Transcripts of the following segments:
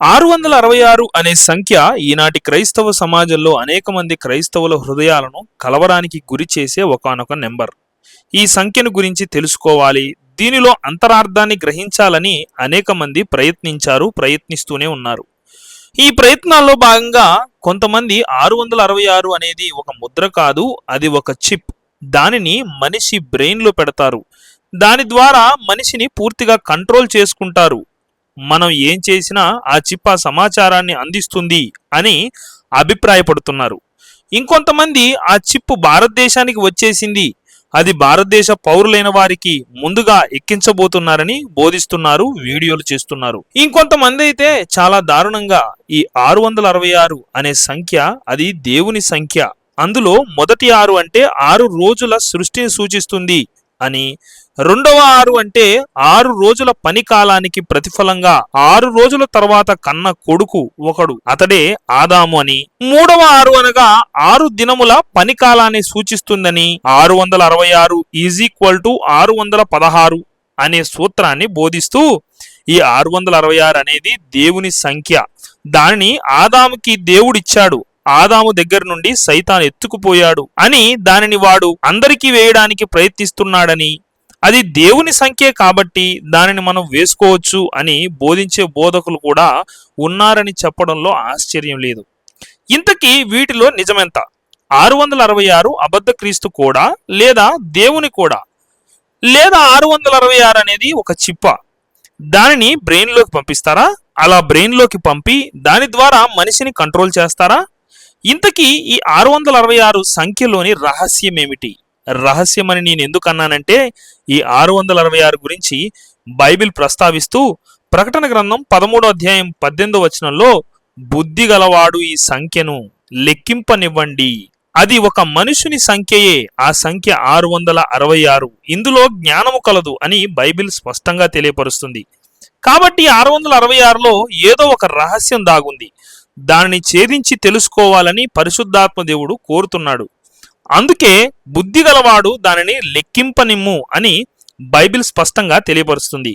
ఆరు వందల అరవై ఆరు అనే సంఖ్య ఈనాటి క్రైస్తవ సమాజంలో అనేక మంది క్రైస్తవుల హృదయాలను కలవరానికి గురి చేసే ఒకానొక నెంబర్. ఈ సంఖ్యను గురించి తెలుసుకోవాలి. దీనిలో అంతరార్థాన్ని గ్రహించాలని అనేక మంది ప్రయత్నించారు ప్రయత్నిస్తూనే ఉన్నారు. ఈ ప్రయత్నాల్లో భాగంగా కొంతమంది ఆరు వందల అరవై ఆరు అనేది ఒక ముద్ర కాదు అది ఒక చిప్. దానిని మనిషి బ్రెయిన్లో పెడతారు. దాని ద్వారా మనిషిని పూర్తిగా కంట్రోల్ చేసుకుంటారు. మనం ఏం చేసినా ఆ చిప్ ఆ సమాచారాన్ని అందిస్తుంది అని అభిప్రాయపడుతున్నారు. ఇంకొంతమంది ఆ చిప్ భారతదేశానికి వచ్చేసింది. అది భారతదేశ పౌరులైన వారికి ముందుగా ఎక్కించబోతున్నారని బోధిస్తున్నారు వీడియోలు చేస్తున్నారు. ఇంకొంతమంది అయితే చాలా దారుణంగా ఈ ఆరు వందల అరవై ఆరు అనే సంఖ్య అది దేవుని సంఖ్య. అందులో మొదటి ఆరు అంటే ఆరు రోజుల సృష్టిని సూచిస్తుంది అని రెండవ ఆరు అంటే ఆరు రోజుల పని కాలానికి ప్రతిఫలంగా ఆరు రోజుల తర్వాత కన్న కొడుకు ఒకడు అతడే ఆదాము అని. మూడవ ఆరు అనగా ఆరు దినముల పని కాలాన్ని సూచిస్తుందని ఆరు వందల అరవై ఆరు ఈజ్ ఈక్వల్ టు ఆరు వందల పదహారు అనే సూత్రాన్ని బోధిస్తూ ఈ ఆరు వందల అరవై ఆరు అనేది దేవుని సంఖ్య. దానిని ఆదాముకి దేవుడిచ్చాడు. ఆదాము దగ్గర నుండి సైతాన్ ఎత్తుకుపోయాడు అని దానిని వాడు అందరికీ వేయడానికి ప్రయత్నిస్తున్నాడని అది దేవుని సంఖ్యే కాబట్టి దానిని మనం వేసుకోవచ్చు అని బోధించే బోధకులు కూడా ఉన్నారని చెప్పడంలో ఆశ్చర్యం లేదు. ఇంతకీ వీటిలో నిజమెంత? ఆరు వందల అరవై ఆరు అబద్ధ క్రీస్తు కూడా లేదా దేవుని కూడా? లేదా ఆరు వందల అరవై ఆరు అనేది ఒక చిప్ప? దానిని బ్రెయిన్లోకి పంపిస్తారా? అలా బ్రెయిన్లోకి పంపి దాని ద్వారా మనిషిని కంట్రోల్ చేస్తారా? ఇంతకీ ఈ ఆరు వందల అరవై ఆరు సంఖ్యలోని రహస్యం ఏమిటి? రహస్యం అని నేను ఎందుకు అన్నానంటే ఈ ఆరు వందల అరవై ఆరు గురించి బైబిల్ ప్రస్తావిస్తూ ప్రకటన గ్రంథం పదమూడో అధ్యాయం పద్దెనిమిదో వచనంలో బుద్ధి గలవాడు ఈ సంఖ్యను లెక్కింపనివ్వండి. అది ఒక మనుషుని సంఖ్యయే ఆ సంఖ్య ఆరు వందల అరవై ఆరు ఇందులో జ్ఞానము కలదు అని బైబిల్ స్పష్టంగా తెలియపరుస్తుంది. కాబట్టి ఆరు వందల అరవై ఆరులో ఏదో ఒక రహస్యం దాగుంది. దానిని ఛేదించి తెలుసుకోవాలని పరిశుద్ధాత్మ దేవుడు కోరుతున్నాడు. అందుకే బుద్ధి గలవాడు దానిని లెక్కింపనిమ్ము అని బైబిల్ స్పష్టంగా తెలియపరుస్తుంది.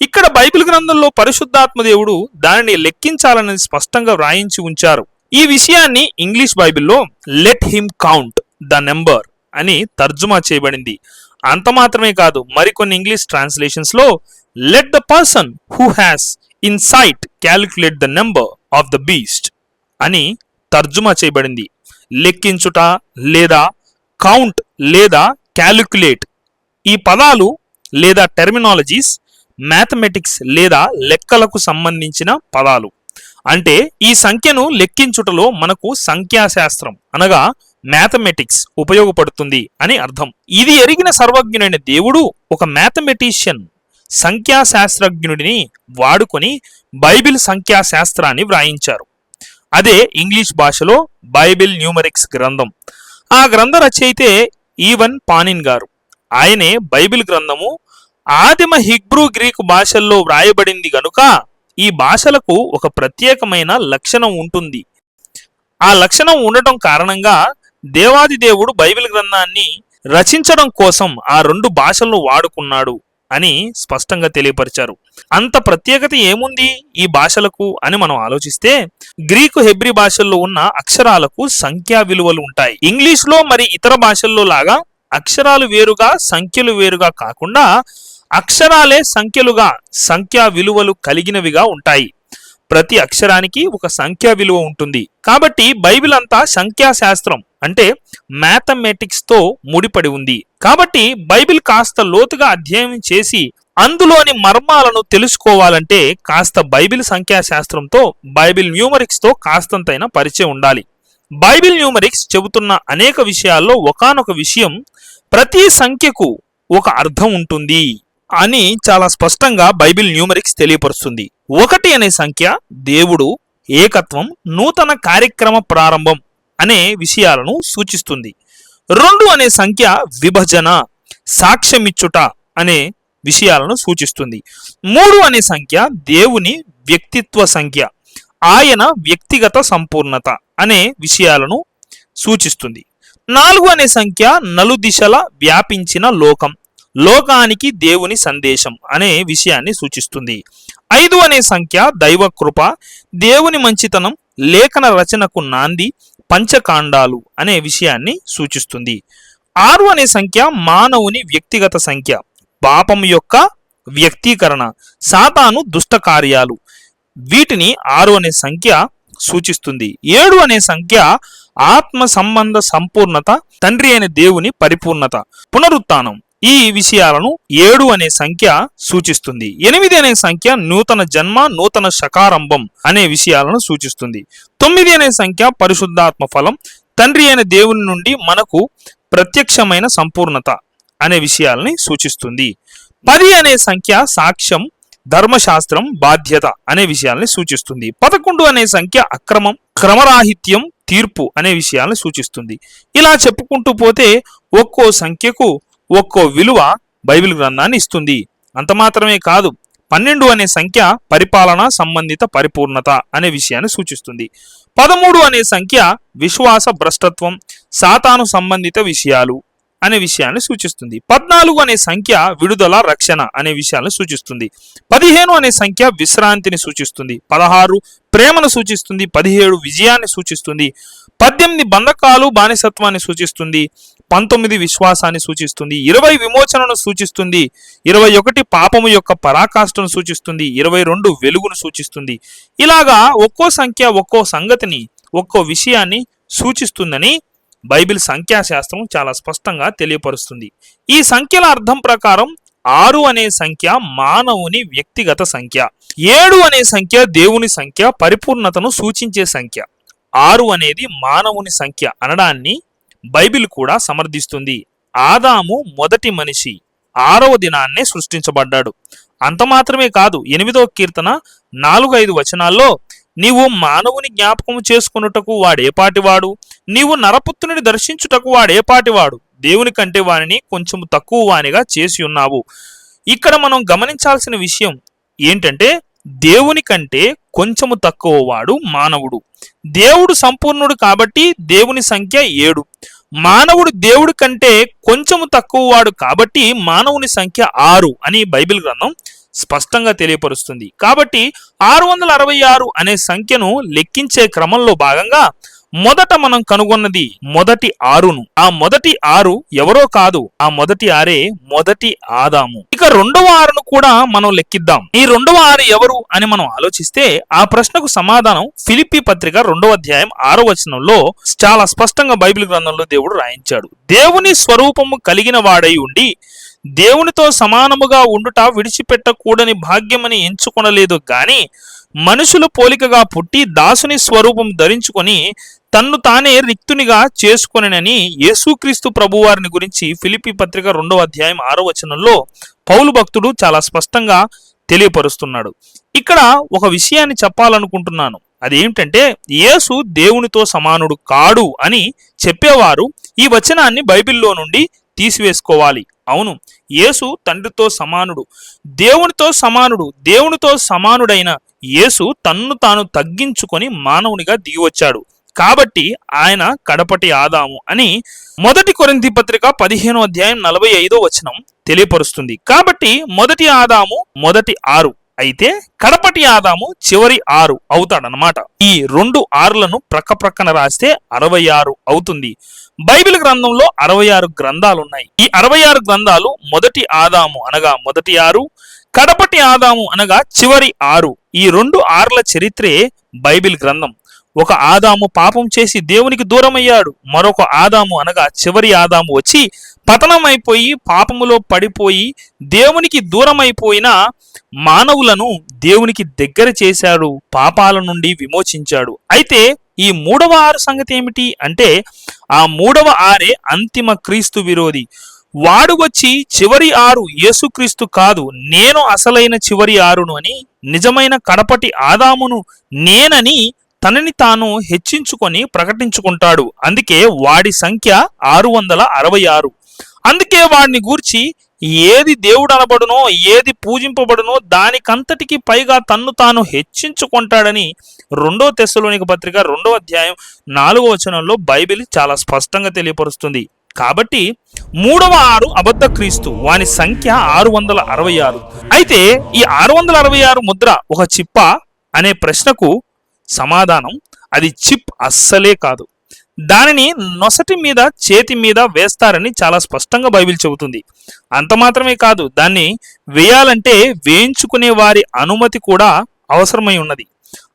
ఇక్కడ బైబిల్ గ్రంథంలో పరిశుద్ధాత్మ దేవుడు దానిని లెక్కించాలని స్పష్టంగా వ్రాయించి ఉంచారు. ఈ విషయాన్ని ఇంగ్లీష్ బైబిల్లో let him count the number అని తర్జుమా చేయబడింది. అంత మాత్రమే కాదు మరికొన్ని English ట్రాన్స్లేషన్స్లో let the person who has insight calculate the number of the beast అని తర్జుమా చేయబడింది. లెక్కించుట లేదా కౌంట్ లేదా క్యాలిక్యులేట్ ఈ పదాలు లేదా టెర్మినాలజీస్ మ్యాథమెటిక్స్ లేదా లెక్కలకు సంబంధించిన పదాలు. అంటే ఈ సంఖ్యను లెక్కించుటలో మనకు సంఖ్యాశాస్త్రం అనగా మ్యాథమెటిక్స్ ఉపయోగపడుతుంది అని అర్థం. ఇది ఎరిగిన సర్వజ్ఞుడైన దేవుడు ఒక మ్యాథమెటిషియన్ సంఖ్యాశాస్త్రజ్ఞుడిని వాడుకొని బైబిల్ సంఖ్యాశాస్త్రాన్ని వ్రాయించారు. అదే ఇంగ్లీష్ భాషలో బైబిల్ న్యూమరిక్స్ గ్రంథం. ఆ గ్రంథ రచయితే ఈవన్ పానిన్ గారు. ఆయనే బైబిల్ గ్రంథము ఆదిమ హిబ్రూ గ్రీకు భాషల్లో వ్రాయబడింది గనుక ఈ భాషలకు ఒక ప్రత్యేకమైన లక్షణం ఉంటుంది. ఆ లక్షణం ఉండటం కారణంగా దేవాది దేవుడు బైబిల్ గ్రంథాన్ని రచించడం కోసం ఆ రెండు భాషలను వాడుకున్నాడు అని స్పష్టంగా తెలియపరిచారు. అంత ప్రత్యేకత ఏముంది ఈ భాషలకు అని మనం ఆలోచిస్తే గ్రీకు హెబ్రి భాషల్లో ఉన్న అక్షరాలకు సంఖ్యా విలువలు ఉంటాయి. ఇంగ్లీష్లో మరి ఇతర భాషల్లో లాగా అక్షరాలు వేరుగా సంఖ్యలు వేరుగా కాకుండా అక్షరాలే సంఖ్యలుగా సంఖ్యా విలువలు కలిగినవిగా ఉంటాయి. ప్రతి అక్షరానికి ఒక సంఖ్యా విలువ ఉంటుంది. కాబట్టి బైబిల్ అంతా సంఖ్యాశాస్త్రం అంటే మ్యాథమెటిక్స్తో ముడిపడి ఉంది. కాబట్టి బైబిల్ కాస్త లోతుగా అధ్యయనం చేసి అందులోని మర్మాలను తెలుసుకోవాలంటే కాస్త బైబిల్ సంఖ్యాశాస్త్రంతో బైబిల్ న్యూమరిక్స్తో కాస్తంతైన పరిచయం ఉండాలి. బైబిల్ న్యూమరిక్స్ చెబుతున్న అనేక విషయాల్లో ఒకానొక విషయం ప్రతి సంఖ్యకు ఒక అర్థం ఉంటుంది అని చాలా స్పష్టంగా బైబిల్ న్యూమరిక్స్ తెలియపరుస్తుంది. ఒకటి అనే సంఖ్య దేవుడు ఏకత్వం నూతన కార్యక్రమ ప్రారంభం అనే విషయాలను సూచిస్తుంది. రెండు అనే సంఖ్య విభజన సాక్ష్యమిచ్చుట అనే విషయాలను సూచిస్తుంది. మూడు అనే సంఖ్య దేవుని వ్యక్తిత్వ సంఖ్య ఆయన వ్యక్తిగత సంపూర్ణత అనే విషయాలను సూచిస్తుంది. నాలుగు అనే సంఖ్య నలుదిశల వ్యాపించిన లోకం లోకానికి దేవుని సందేశం అనే విషయాన్ని సూచిస్తుంది. ఐదు అనే సంఖ్య దైవ కృప దేవుని మంచితనం లేఖన రచనకు నాంది పంచకాండాలు అనే విషయాన్ని సూచిస్తుంది. ఆరు అనే సంఖ్య మానవుని వ్యక్తిగత సంఖ్య పాపం యొక్క వ్యక్తీకరణ. సాతాను దుష్ట కార్యాలు. వీటిని ఆరు అనే సంఖ్య సూచిస్తుంది. ఏడు అనే సంఖ్య ఆత్మ సంబంధ సంపూర్ణత తండ్రి అయిన దేవుని పరిపూర్ణత. పునరుత్నం. ఈ విషయాలను ఏడు అనే సంఖ్య సూచిస్తుంది. ఎనిమిది అనే సంఖ్య నూతన జన్మ నూతన శకారంభం అనే విషయాలను సూచిస్తుంది. తొమ్మిది అనే సంఖ్య పరిశుద్ధాత్మ ఫలం తండ్రి అయిన దేవుని నుండి మనకు ప్రత్యక్షమైన సంపూర్ణత. అనే విషయాల్ని సూచిస్తుంది. పది అనే సంఖ్య సాక్ష్యం ధర్మశాస్త్రం బాధ్యత అనే విషయాల్ని సూచిస్తుంది. పదకొండు అనే సంఖ్య అక్రమం క్రమరాహిత్యం తీర్పు అనే విషయాలను సూచిస్తుంది. ఇలా చెప్పుకుంటూ పోతే ఒక్కో సంఖ్యకు ఒక్కో విలువ బైబిల్ గ్రంథాన్ని ఇస్తుంది. అంత మాత్రమే కాదు పన్నెండు అనే సంఖ్య పరిపాలన సంబంధిత పరిపూర్ణత అనే విషయాన్ని సూచిస్తుంది. పదమూడు అనే సంఖ్య విశ్వాస భ్రష్టత్వం సాతాను సంబంధిత విషయాలు. అనే విషయాన్ని సూచిస్తుంది. పద్నాలుగు అనే సంఖ్య విడుదల రక్షణ అనే విషయాలను సూచిస్తుంది. పదిహేను అనే సంఖ్య విశ్రాంతిని సూచిస్తుంది. పదహారు ప్రేమను సూచిస్తుంది. పదిహేడు విజయాన్ని సూచిస్తుంది. పద్దెనిమిది బంధకాలు బానిసత్వాన్ని సూచిస్తుంది. పంతొమ్మిది విశ్వాసాన్ని సూచిస్తుంది. ఇరవై విమోచనను సూచిస్తుంది. ఇరవై ఒకటి పాపము యొక్క పరాకాష్ఠను సూచిస్తుంది. ఇరవై రెండు వెలుగును సూచిస్తుంది. ఇలాగా ఒక్కో సంఖ్య ఒక్కో సంగతిని ఒక్కో విషయాన్ని సూచిస్తుందని బైబిల్ సంఖ్యాశాస్త్రం చాలా స్పష్టంగా తెలియపరుస్తుంది. ఈ సంఖ్యల అర్థం ప్రకారం ఆరు అనే సంఖ్య మానవుని వ్యక్తిగత సంఖ్య ఏడు అనే సంఖ్య దేవుని సంఖ్య పరిపూర్ణతను సూచించే సంఖ్య ఆరు అనేది మానవుని సంఖ్య అనడాన్ని బైబిల్ కూడా సమర్థిస్తుంది. ఆదాము మొదటి మనిషి ఆరవ దినాన్నే సృష్టించబడ్డాడు. అంత మాత్రమే కాదు ఎనిమిదవ కీర్తన నాలుగు ఐదు వచనాల్లో నీవు మానవుని జ్ఞాపకం చేసుకున్నటకు వాడేపాటివాడు నీవు నరపుత్రుని దర్శించుటకు వాడేపాటివాడు దేవుని కంటే వానిని కొంచెం తక్కువ వానిగా చేసి ఉన్నావు. ఇక్కడ మనం గమనించాల్సిన విషయం ఏంటంటే దేవుని కంటే కొంచెము తక్కువ వాడు మానవుడు. దేవుడు సంపూర్ణుడు కాబట్టి దేవుని సంఖ్య ఏడు. మానవుడు దేవుడి కంటే కొంచెము తక్కువ వాడు కాబట్టి మానవుని సంఖ్య ఆరు అని బైబిల్ గ్రంథం స్పష్టంగా తెలియపరుస్తుంది. కాబట్టి ఆరు వందల అరవై ఆరు అనే సంఖ్యను లెక్కించే క్రమంలో భాగంగా మొదట మనం కనుగొన్నది మొదటి ఆరును. ఆ మొదటి ఆరు ఎవరో కాదు ఆ మొదటి ఆరే మొదటి ఆదాము. ఇక రెండవ ఆరును కూడా మనం లెక్కిద్దాం. ఈ రెండవ ఆరు ఎవరు అని మనం ఆలోచిస్తే ఆ ప్రశ్నకు సమాధానం ఫిలిప్పి పత్రిక రెండవ అధ్యాయం ఆరో వచనంలో చాలా స్పష్టంగా బైబిల్ గ్రంథంలో దేవుడు రాయించాడు. దేవుని స్వరూపము కలిగిన వాడై ఉండి దేవునితో సమానముగా ఉండుట విడిచిపెట్టకూడని భాగ్యమని ఎంచుకొనలేదు గాని మనుషుల పోలికగా పుట్టి దాసుని స్వరూపం ధరించుకొని తన్ను తానే రిక్తునిగా చేసుకొనని యేసుక్రీస్తు ప్రభువారిని గురించి ఫిలిపి పత్రిక రెండవ అధ్యాయం ఆరో వచనంలో పౌలు భక్తుడు చాలా స్పష్టంగా తెలియపరుస్తున్నాడు. ఇక్కడ ఒక విషయాన్ని చెప్పాలనుకుంటున్నాను. అదేమిటంటే యేసు దేవునితో సమానుడు కాడు అని చెప్పేవారు ఈ వచనాన్ని బైబిల్లో నుండి తీసివేసుకోవాలి. అవును యేసు తండ్రితో సమానుడు. దేవునితో సమానుడు దేవునితో సమానుడైన యేసు తన్ను తాను తగ్గించుకొని మానవునిగా దిగివచ్చాడు. కాబట్టి ఆయన కడపటి ఆదాము అని మొదటి కొరింతి పత్రిక పదిహేనో అధ్యాయం నలభై ఐదో వచనం తెలియపరుస్తుంది. కాబట్టి మొదటి ఆదాము మొదటి ఆరు అయితే కడపటి ఆదాము చివరి ఆరు అవుతాడనమాట ఈ రెండు ఆరులను ప్రక్క ప్రక్కన రాస్తే అరవై ఆరు అవుతుంది. బైబిల్ గ్రంథంలో అరవై ఆరు గ్రంథాలు ఉన్నాయి ఈ అరవై ఆరు గ్రంథాలు మొదటి ఆదాము అనగా మొదటి ఆరు కడపటి ఆదాము అనగా చివరి ఆరు. ఈ రెండు ఆర్ల చరిత్రే బైబిల్ గ్రంథం. ఒక ఆదాము పాపం చేసి దేవునికి దూరమయ్యాడు. మరొక ఆదాము అనగా చివరి ఆదాము వచ్చి పతనమైపోయి పాపములో పడిపోయి దేవునికి దూరమైపోయిన మానవులను దేవునికి దగ్గర చేశాడు పాపాల నుండి విమోచించాడు. అయితే ఈ మూడవ ఆరు సంగతి ఏమిటి అంటే ఆ మూడవ ఆరే అంతిమ క్రీస్తు విరోధి. వాడు వచ్చి చివరి ఆరు యేసుక్రీస్తు కాదు నేను అసలైన చివరి ఆరును అని నిజమైన కడపటి ఆదామును నేనని తనని తాను హెచ్చించుకొని ప్రకటించుకుంటాడు. అందుకే వాడి సంఖ్య ఆరు వందల అరవై ఆరు. అందుకే వాడిని గూర్చి ఏది దేవుడు అనబడునో ఏది పూజింపబడునో దానికంతటికి పైగా తన్ను తాను హెచ్చించుకుంటాడని రెండో తెస్సలోనిక పత్రిక రెండో అధ్యాయం నాలుగో వచనంలో బైబిల్ చాలా స్పష్టంగా తెలియపరుస్తుంది. కాబట్టి మూడవ ఆరు అబద్ధ క్రీస్తు వాని సంఖ్య ఆరు వందల అరవై ఆరు. అయితే ఈ ఆరు వందల అరవై ఆరు ముద్ర ఒక చిప్ప అనే ప్రశ్నకు సమాధానం అది చిప్ అస్సలే కాదు. దానిని నొసటి మీద చేతి మీద వేస్తారని చాలా స్పష్టంగా బైబిల్ చెబుతుంది. అంత మాత్రమే కాదు దాన్ని వేయాలంటే వేయించుకునే వారి అనుమతి కూడా అవసరమై ఉన్నది.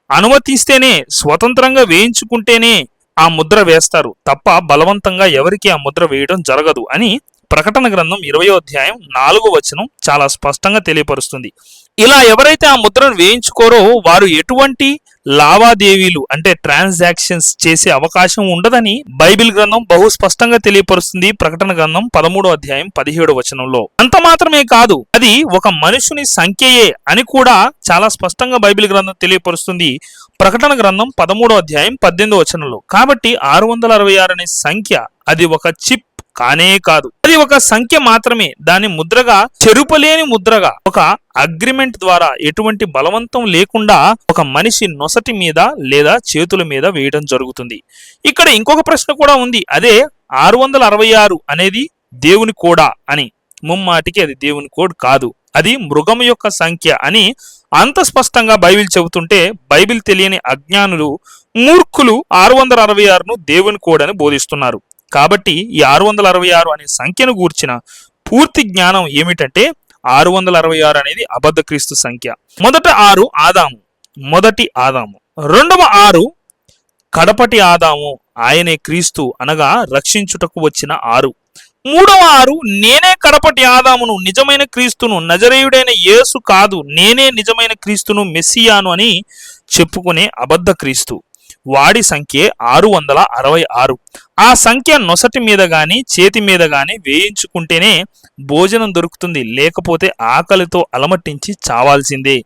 అనుమతిస్తేనే స్వతంత్రంగా వేయించుకుంటేనే ఆ ముద్ర వేస్తారు తప్ప బలవంతంగా ఎవరికి ఆ ముద్ర వేయడం జరగదు అని ప్రకటన గ్రంథం ఇరవయో అధ్యాయం నాలుగో వచనం చాలా స్పష్టంగా తెలియపరుస్తుంది. ఇలా ఎవరైతే ఆ ముద్రను వేయించుకోరో వారు ఎటువంటి లావాదేవీలు అంటే ట్రాన్సాక్షన్స్ చేసే అవకాశం ఉండదని బైబిల్ గ్రంథం బహు స్పష్టంగా తెలియపరుస్తుంది. ప్రకటన గ్రంథం పదమూడో అధ్యాయం పదిహేడు వచనంలో. అంత మాత్రమే కాదు అది ఒక మనుషుని సంఖ్యయే అని కూడా చాలా స్పష్టంగా బైబిల్ గ్రంథం తెలియపరుస్తుంది. ప్రకటన గ్రంథం పదమూడో అధ్యాయం పద్దెనిమిదో వచనంలో. కాబట్టి ఆరు వందల అరవై ఆరు అనే సంఖ్య అది ఒక చిప్ కానే కాదు. అది ఒక సంఖ్య మాత్రమే. దాని ముద్రగా చెరుపలేని ముద్రగా ఒక అగ్రిమెంట్ ద్వారా ఎటువంటి బలవంతం లేకుండా ఒక మనిషి నొసటి మీద లేదా చేతుల మీద వేయడం జరుగుతుంది. ఇక్కడ ఇంకొక ప్రశ్న కూడా ఉంది. అదే ఆరు వందల అరవై ఆరు అనేది దేవుని కోడా అని. ముమ్మాటికి అది దేవుని కోడ్ కాదు. అది మృగం యొక్క సంఖ్య అని అంత స్పష్టంగా బైబిల్ చెబుతుంటే బైబిల్ తెలియని అజ్ఞానులు మూర్ఖులు ఆరు వందల అరవై ఆరును దేవుని కోడని బోధిస్తున్నారు. కాబట్టి ఈ ఆరు వందల అరవై ఆరు అనే సంఖ్యను గూర్చిన పూర్తి జ్ఞానం ఏమిటంటే ఆరు వందల అరవై ఆరు అనేది అబద్ధ క్రీస్తు సంఖ్య. మొదట ఆరు ఆదాము. మొదటి ఆదాము. రెండవ ఆరు కడపటి ఆదాము. ఆయనే క్రీస్తు అనగా రక్షించుటకు వచ్చిన ఆరు. మూడవ ఆరు నేనే కడపటి ఆదామును నిజమైన క్రీస్తును నజరేయుడైన యేసు కాదు నేనే నిజమైన క్రీస్తును మెస్సియాను అని చెప్పుకునే అబద్ధ క్రీస్తు వాడి సంఖ్య ఆరు వందల అరవై ఆరు. ఆ సంఖ్య నొసటి మీద గాని చేతి మీద గాని వేయించుకుంటేనే భోజనం దొరుకుతుంది. లేకపోతే ఆకలితో అలమట్టించి చావాల్సిందే.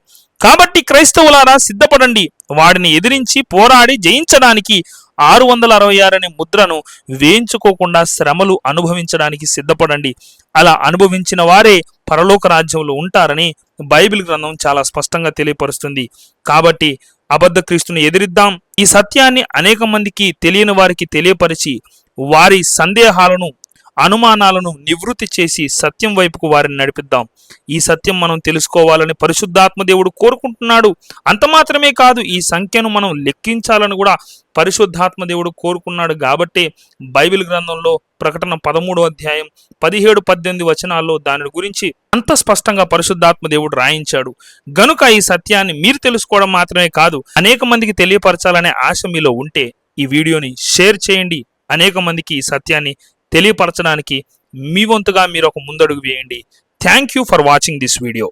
కాబట్టి క్రైస్తవులారా సిద్ధపడండి. వాడిని ఎదిరించి పోరాడి జయించడానికి ఆరు వందల అరవై ఆరు అనే ముద్రను వేయించుకోకుండా శ్రమలు అనుభవించడానికి సిద్ధపడండి. అలా అనుభవించిన వారే పరలోక రాజ్యంలో ఉంటారని బైబిల్ గ్రంథం చాలా స్పష్టంగా తెలియపరుస్తుంది. కాబట్టి అబద్ధ క్రీస్తుని ఎదిరిద్దాం. ఈ సత్యాన్ని అనేక మందికి తెలియని వారికి తెలియపరిచి వారి సందేహాలను అనుమానాలను నివృత్తి చేసి సత్యం వైపుకు వారిని నడిపిద్దాం. ఈ సత్యం మనం తెలుసుకోవాలని పరిశుద్ధాత్మ దేవుడు కోరుకుంటున్నాడు. అంత మాత్రమే కాదు ఈ సంఖ్యను మనం లెక్కించాలని కూడా పరిశుద్ధాత్మ దేవుడు కోరుకున్నాడు కాబట్టే బైబిల్ గ్రంథంలో ప్రకటన పదమూడు అధ్యాయం పదిహేడు పద్దెనిమిది వచనాల్లో దాని గురించి అంత స్పష్టంగా పరిశుద్ధాత్మ దేవుడు రాయించాడు. గనుక ఈ సత్యాన్ని మీరు తెలుసుకోవడం మాత్రమే కాదు అనేక మందికి తెలియపరచాలనే ఆశ మీలో ఉంటే ఈ వీడియోని షేర్ చేయండి. అనేక మందికి ఈ సత్యాన్ని తెలియపరచడానికి మీ వంతుగా మీరు ఒక ముందడుగు వేయండి. Thank you for watching this video